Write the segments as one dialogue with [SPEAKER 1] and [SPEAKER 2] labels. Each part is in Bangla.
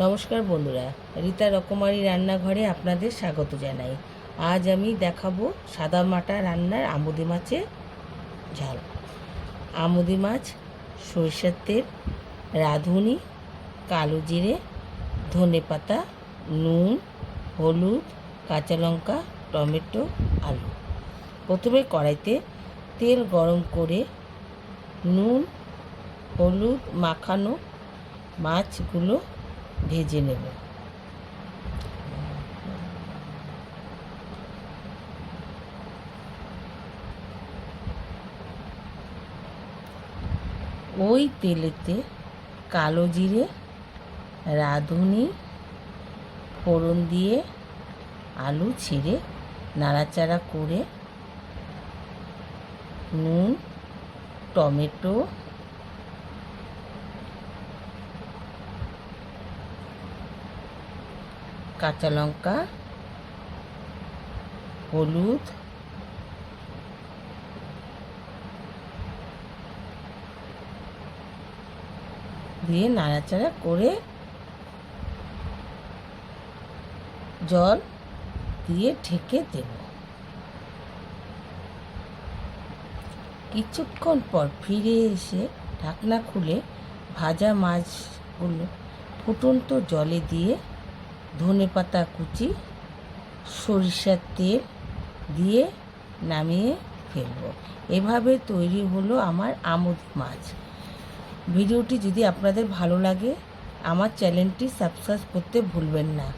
[SPEAKER 1] নমস্কার বন্ধুরা, রীতা রকমারি রান্নাঘরে আপনাদের স্বাগত জানাই। আজ আমি দেখাবো সাদা মাটা রান্নার আমুদি মাছের ঝাল। আমুদি মাছ, সরিষার তেল, রাঁধুনি, কালো জিরে, ধনে পাতা, নুন, হলুদ, কাঁচা লঙ্কা, টমেটো, আলু। প্রথমে কড়াইতে তেল গরম করে নুন, হলুদ মাখানো মাছগুলো ভেজে নেব। ওই তেলেতে কালো জিরে, রাঁধুনি, ফোড়ন দিয়ে আলু ছিঁড়ে নাড়াচাড়া করে নুন, টমেটো কাঁচা লঙ্কা, হলুদ, দিয়ে নাড়াচাড়া করে জল দিয়ে ঢেকে দেব। কিছুক্ষণ পর ফিরে এসে ঢাকনা খুলে ভাজা মাছগুলো ফুটন্ত জলে দিয়ে ধনে পাতা কুচি, সরিষার তেল দিয়ে নামিয়ে ফেলব। এভাবে তৈরি হলো আমার আমোদ মাছ। ভিডিওটি যদি আপনাদের ভালো লাগে, আমার চ্যানেলটি সাবস্ক্রাইব করতে ভুলবেন না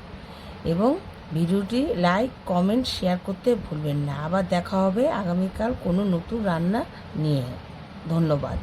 [SPEAKER 1] এবং ভিডিওটি লাইক, কমেন্ট, শেয়ার করতে ভুলবেন না। আবার দেখা হবে আগামীকাল কোনো নতুন রান্না নিয়ে। ধন্যবাদ।